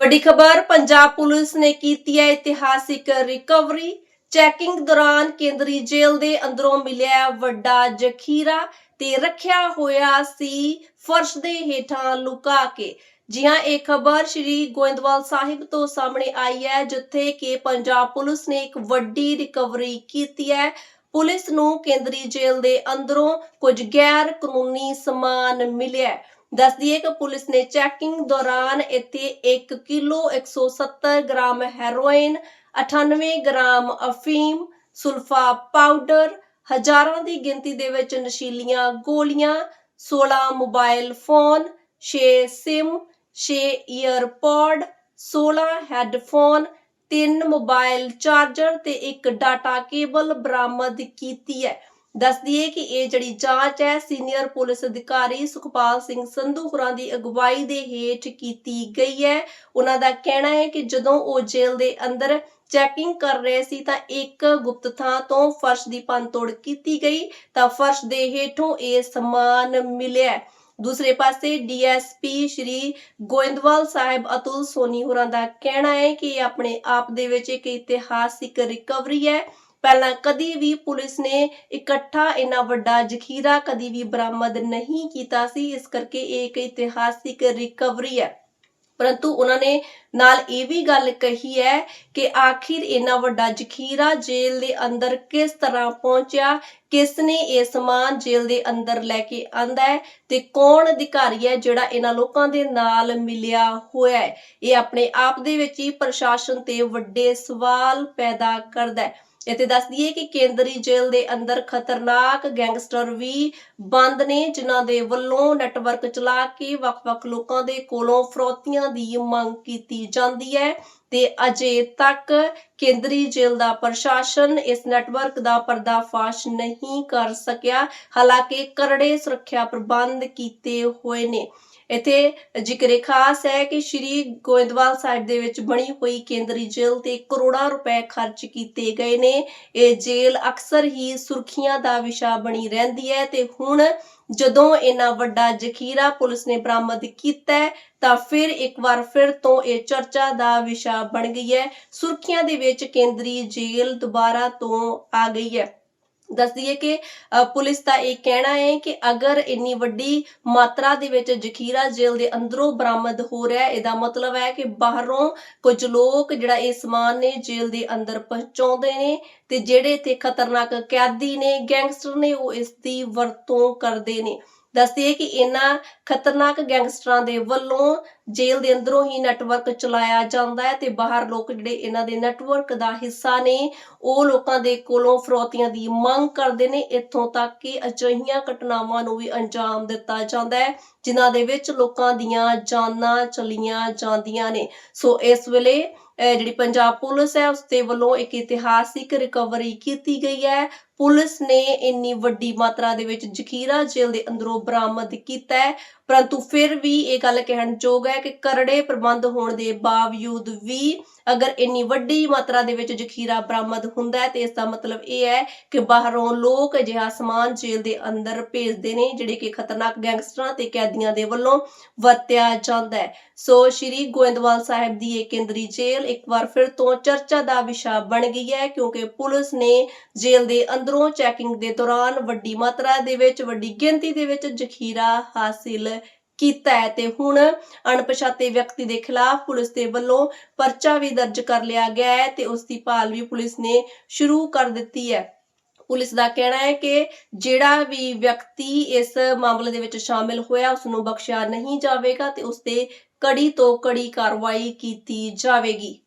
ਵੱਡੀ ਖਬਰ, ਪੰਜਾਬ ਪੁਲਿਸ ਨੇ ਕੀਤੀ ਹੈ ਇਤਿਹਾਸਿਕ ਰਿਕਵਰੀ ਚੈਕਿੰਗ ਦੌਰਾਨ ਕੇਂਦਰੀ ਜੇਲ੍ਹ ਦੇ ਅੰਦਰੋਂ ਮਿਲਿਆ ਵੱਡਾ ਜ਼ਖੀਰਾ ਤੇ ਰੱਖਿਆ ਹੋਇਆ ਸੀ ਫਰਸ਼ ਦੇ ਹੇਠਾਂ ਲੁਕਾ ਕੇ। ਜੀ ਹਾਂ ਇਹ ਖਬਰ ਸ਼੍ਰੀ ਗੋਇੰਦਵਾਲ ਸਾਹਿਬ ਤੋਂ ਸਾਹਮਣੇ ਆਈ ਹੈ, ਜਿੱਥੇ ਕਿ ਪੰਜਾਬ ਪੁਲਿਸ ਨੇ ਇੱਕ ਵੱਡੀ ਰਿਕਵਰੀ ਕੀਤੀ ਹੈ। ਪੁਲਿਸ ਨੂੰ ਕੇਂਦਰੀ ਜੇਲ੍ਹ ਦੇ ਅੰਦਰੋਂ ਕੁਝ ਗੈਰ ਕਾਨੂੰਨੀ ਸਮਾਨ ਮਿਲਿਆ। ਦੱਸ ਦਈਏ ਕਿ ਪੁਲਿਸ ਨੇ ਚੈਕਿੰਗ ਦੌਰਾਨ ਇੱਥੇ 1 ਕਿਲੋ 170 ਗ੍ਰਾਮ ਹੈਰੋਇਨ 98 ਗ੍ਰਾਮ ਅਫੀਮ, ਸੁਲਫਾ ਪਾਊਡਰ, ਹਜ਼ਾਰਾਂ ਦੀ ਗਿਣਤੀ ਦੇ ਵਿੱਚ ਨਸ਼ੀਲੀਆਂ ਗੋਲੀਆਂ 16 mobile phone 6 SIM 6 earpod 16 headphone, ਤਿੰਨ ਮੋਬਾਈਲ ਚਾਰਜਰ ਤੇ ਇੱਕ ਡਾਟਾ ਕੇਬਲ ਬਰਾਮਦ ਕੀਤੀ ਹੈ। ਦੱਸ ਦਈਏ ਕਿ ਇਹ ਜਿਹੜੀ ਜਾਂਚ ਹੈ, ਸੀਨੀਅਰ ਪੁਲਿਸ ਅਧਿਕਾਰੀ ਸੁਖਪਾਲ ਸਿੰਘ ਸੰਧੂ ਹੋਰਾਂ ਦੀ ਅਗਵਾਈ ਦੇ ਹੇਠ ਕੀਤੀ ਗਈ ਹੈ। ਉਹਨਾਂ ਦਾ ਕਹਿਣਾ ਹੈ ਕਿ ਜਦੋਂ ਉਹ ਜੇਲ੍ਹ ਦੇ ਅੰਦਰ ਚੈਕਿੰਗ ਕਰ ਰਹੇ ਸੀ, ਤਾਂ ਇੱਕ ਗੁਪਤ ਥਾਂ ਤੋਂ ਫਰਸ਼ ਦੀ ਪੰਤੋੜ ਕੀਤੀ ਗਈ, ਤਾਂ ਫਰਸ਼ ਦੇ ਹੇਠੋਂ ਇਹ ਸਮਾਨ ਮਿਲਿਆ। ਦੂਸਰੇ ਪਾਸੇ ਡੀਐਸਪੀ ਸ਼੍ਰੀ ਗੋਇੰਦਵਾਲ ਸਾਹਿਬ ਅਤੁਲ ਸੋਨੀ ਹੋਰਾਂ ਦਾ ਕਹਿਣਾ ਹੈ ਕਿ ਆਪਣੇ ਆਪ ਦੇ ਵਿੱਚ ਇੱਕ ਇਤਿਹਾਸਿਕ ਰਿਕਵਰੀ ਹੈ। ਪਹਿਲਾਂ ਕਦੀ ਵੀ ਪੁਲਿਸ ਨੇ ਇਕੱਠਾ ਇੰਨਾ ਵੱਡਾ ਜ਼ਖੀਰਾ ਕਦੀ ਵੀ ਬਰਾਮਦ ਨਹੀਂ ਕੀਤਾ ਸੀ, ਇਸ ਕਰਕੇ ਇਹ ਇੱਕ ਇਤਿਹਾਸਿਕ ਰਿਕਵਰੀ ਹੈ। ਪਰੰਤੂ ਉਹਨਾਂ ਨੇ ਨਾਲ ਇਹ ਵੀ ਗੱਲ ਕਹੀ ਹੈ ਕਿ ਆਖਿਰ ਇੰਨਾ ਵੱਡਾ ਜ਼ਖੀਰਾ ਜੇਲ੍ਹ ਦੇ ਅੰਦਰ ਕਿਸ ਤਰ੍ਹਾਂ ਪਹੁੰਚਿਆ, ਕਿਸ ਨੇ ਇਹ ਸਮਾਨ ਜੇਲ੍ਹ ਦੇ ਅੰਦਰ ਲੈ ਕੇ ਆਂਦਾ ਹੈ ਤੇ ਕੌਣ ਅਧਿਕਾਰੀ ਹੈ ਜਿਹੜਾ ਇਹਨਾਂ ਲੋਕਾਂ ਦੇ ਨਾਲ ਮਿਲਿਆ ਹੋਇਆ ਹੈ। ਇਹ ਆਪਣੇ ਆਪ ਦੇ ਵਿੱਚ ਹੀ ਪ੍ਰਸ਼ਾਸਨ ਤੇ ਵੱਡੇ ਸਵਾਲ ਪੈਦਾ ਕਰਦਾ ਹੈ। ਇੱਥੇ ਦੱਸ ਦਈਏ ਕਿ ਕੇਂਦਰੀ ਜੇਲ੍ਹ ਦੇ ਅੰਦਰ ਖਤਰਨਾਕ ਗੈਂਗਸਟਰ ਵੀ ਬੰਦ ਨੇ, ਜਿਨ੍ਹਾਂ ਦੇ ਵੱਲੋਂ ਨੈਟਵਰਕ ਚਲਾ ਕੇ ਵੱਖ-ਵੱਖ ਲੋਕਾਂ ਦੇ ਕੋਲੋਂ ਫਰੋਤੀਆਂ ਦੀ ਮੰਗ ਕੀਤੀ ਜਾਂਦੀ ਹੈ ਤੇ ਅਜੇ ਤੱਕ ਕੇਂਦਰੀ ਜੇਲ੍ਹ ਦਾ ਪ੍ਰਸ਼ਾਸਨ ਇਸ ਨੈਟਵਰਕ ਦਾ ਪਰਦਾਫਾਸ਼ ਨਹੀਂ ਕਰ ਸਕਿਆ। ਹਾਲਾਂਕਿ ਕਰੜੇ ਸੁਰੱਖਿਆ ਪ੍ਰਬੰਧ ਕੀਤੇ ਹੋਏ ਨੇ। ਇੱਥੇ ਜ਼ਿਕਰ ਖਾਸ ਹੈ ਕਿ ਸ਼੍ਰੀ ਗੋਇੰਦਵਾਲ ਸਾਹਿਬ ਦੇ ਵਿੱਚ ਬਣੀ ਹੋਈ ਕੇਂਦਰੀ ਜੇਲ੍ਹ ਤੇ ਕਰੋੜਾਂ ਰੁਪਏ ਖਰਚ ਕੀਤੇ ਗਏ ਨੇ। ਇਹ ਜੇਲ੍ਹ ਅਕਸਰ ਹੀ ਸੁਰਖੀਆਂ ਦਾ ਵਿਸ਼ਾ ਬਣੀ ਰਹਿੰਦੀ ਹੈ ਤੇ ਹੁਣ ਜਦੋਂ ਇੰਨਾ ਵੱਡਾ ਜ਼ਖੀਰਾ ਪੁਲਿਸ ਨੇ ਬਰਾਮਦ ਕੀਤਾ ਤਾਂ ਫਿਰ ਇੱਕ ਵਾਰ ਫਿਰ ਤੋਂ ਇਹ ਚਰਚਾ ਦਾ ਵਿਸ਼ਾ ਬਣ ਗਈ ਹੈ। ਸੁਰਖੀਆਂ ਦੇ ਵਿੱਚ ਕੇਂਦਰੀ ਜੇਲ੍ਹ ਦੁਬਾਰਾ ਤੋਂ ਆ ਗਈ ਹੈ। ਦੱਸ ਦਈਏ ਕਿ ਪੁਲਿਸ ਦਾ ਇਹ ਕਹਿਣਾ ਹੈ ਕਿ ਅਗਰ ਇੰਨੀ ਵੱਡੀ ਮਾਤਰਾ ਦੇ ਵਿੱਚ ਜ਼ਖੀਰਾ ਜੇਲ੍ਹ ਦੇ ਅੰਦਰੋਂ ਬਰਾਮਦ ਹੋ ਰਿਹਾ ਹੈ, ਇਹਦਾ ਮਤਲਬ ਹੈ ਕਿ ਬਾਹਰੋਂ ਕੁਝ ਲੋਕ ਜਿਹੜਾ ਇਹ ਸਮਾਨ ਨੇ ਜੇਲ੍ਹ ਦੇ ਅੰਦਰ ਪਹੁੰਚਾਉਂਦੇ ਨੇ ਤੇ ਜਿਹੜੇ ਇੱਥੇ ਖਤਰਨਾਕ ਕੈਦੀ ਨੇ, ਗੈਂਗਸਟਰ ਨੇ, ਉਹ ਇਸ ਦੀ ਵਰਤੋਂ ਕਰਦੇ ਨੇ। ਦੱਸਦੇ ਕਿ ਇਹਨਾਂ ਖਤਰਨਾਕ ਗੈਂਗਸਟਰਾਂ ਦੇ ਵੱਲੋਂ ਜੇਲ੍ਹ ਦੇ ਅੰਦਰੋਂ ਹੀ ਨੈਟਵਰਕ ਚਲਾਇਆ ਜਾਂਦਾ ਹੈ ਤੇ ਬਾਹਰ ਲੋਕ ਜਿਹੜੇ ਇਹਨਾਂ ਦੇ ਨੈਟਵਰਕ ਦਾ ਹਿੱਸਾ ਨੇ, ਉਹ ਲੋਕਾਂ ਦੇ ਕੋਲੋਂ ਫਰੋਤੀਆਂ ਦੀ ਮੰਗ ਕਰਦੇ ਨੇ। ਇੱਥੋਂ ਤੱਕ ਕਿ ਅਜਿਹੀਆਂ ਘਟਨਾਵਾਂ ਨੂੰ ਵੀ ਅੰਜਾਮ ਦਿੱਤਾ ਜਾਂਦਾ ਹੈ, ਜਿਨ੍ਹਾਂ ਦੇ ਵਿੱਚ ਲੋਕਾਂ ਦੀਆਂ ਜਾਨਾਂ ਚਲੀਆਂ ਜਾਂਦੀਆਂ ਨੇ। ਸੋ ਇਸ ਵੇਲੇ ਜਿਹੜੀ ਪੰਜਾਬ ਪੁਲਿਸ ਹੈ, ਉਸ ਦੇ ਵੱਲੋਂ ਇੱਕ ਇਤਿਹਾਸਿਕ ਰਿਕਵਰੀ ਕੀਤੀ ਗਈ ਹੈ। ਪੁਲਿਸ ਨੇ ਇੰਨੀ ਵੱਡੀ ਮਾਤਰਾ ਦੇ ਵਿੱਚ ਜ਼ਖੀਰਾ ਜੇਲ੍ਹ ਦੇ ਅੰਦਰੋਂ ਬਰਾਮਦ ਕੀਤਾ ਹੈ। ਪਰੰਤੂ ਫਿਰ ਵੀ ਇਹ ਗੱਲ ਕਹਿਣ ਯੋਗ ਹੈ ਹੈ ਕਿ ਕਰੜੇ ਪ੍ਰਬੰਧ ਹੋਣ ਦੇ ਬਾਵਜੂਦ ਵੀ ਅਗਰ ਇੰਨੀ ਵੱਡੀ ਮਾਤਰਾ ਦੇ ਵਿੱਚ ਜ਼ਖੀਰਾ ਬਰਾਮਦ ਹੁੰਦਾ ਹੈ, ਤੇ ਇਸ ਦਾ ਮਤਲਬ ਇਹ ਹੈ ਕਿ ਬਾਹਰੋਂ ਲੋਕ ਅਜਿਹਾ ਸਮਾਨ ਜੇਲ੍ਹ ਦੇ ਅੰਦਰ ਭੇਜਦੇ ਨੇ, ਜਿਹੜੇ ਕਿ ਖਤਰਨਾਕ ਗੈਂਗਸਟਰਾਂ ਤੇ ਕੈਦੀਆਂ ਦੇ ਵੱਲੋਂ ਵਰਤਿਆ ਜਾਂਦਾ ਹੈ। ਸੋ ਸ਼੍ਰੀ ਗੋਇੰਦਵਾਲ ਸਾਹਿਬ ਦੀ ਇਹ ਕੇਂਦਰੀ ਜੇਲ੍ਹ ਇੱਕ ਵਾਰ ਫਿਰ ਤੋਂ ਚਰਚਾ ਦਾ ਵਿਸ਼ਾ ਬਣ ਗਈ ਹੈ, ਕਿਉਂਕਿ ਪੁਲਿਸ ਨੇ ਜੇਲ੍ਹ ਦੇ ਅੰਦਰੋਂ ਚੈਕਿੰਗ ਦੇ ਦੌਰਾਨ ਵੱਡੀ ਮਾਤਰਾ ਦੇ ਵਿੱਚ, ਵੱਡੀ ਗਿਣਤੀ ਦੇ ਵਿੱਚ ਜ਼ਖੀਰਾ ਹਾਸਿਲ ਕੀਤਾ ਹੈ ਤੇ ਹੁਣ ਅਣਪਛਾਤੇ ਵਿਅਕਤੀ ਦੇ ਖਿਲਾਫ ਪੁਲਿਸ ਦੇ ਵੱਲੋਂ ਪਰਚਾ ਵੀ ਦਰਜ ਕਰ ਲਿਆ ਗਿਆ ਹੈ ਤੇ ਉਸ ਦੀ ਭਾਲ ਵੀ ਪੁਲਿਸ ਨੇ ਸ਼ੁਰੂ ਕਰ ਦਿੱਤੀ ਹੈ। ਪੁਲਿਸ ਦਾ ਕਹਿਣਾ ਹੈ ਕਿ ਜਿਹੜਾ ਵੀ ਵਿਅਕਤੀ ਇਸ ਮਾਮਲੇ ਦੇ ਵਿੱਚ ਸ਼ਾਮਿਲ ਹੋਇਆ ਉਸ ਨੂੰ ਬਖਸ਼ਿਆ ਨਹੀਂ ਜਾਵੇਗਾ ਤੇ ਉਸ ਤੇ ਕੜੀ ਤੋਂ ਕੜੀ ਕਾਰਵਾਈ ਕੀਤੀ ਜਾਵੇਗੀ।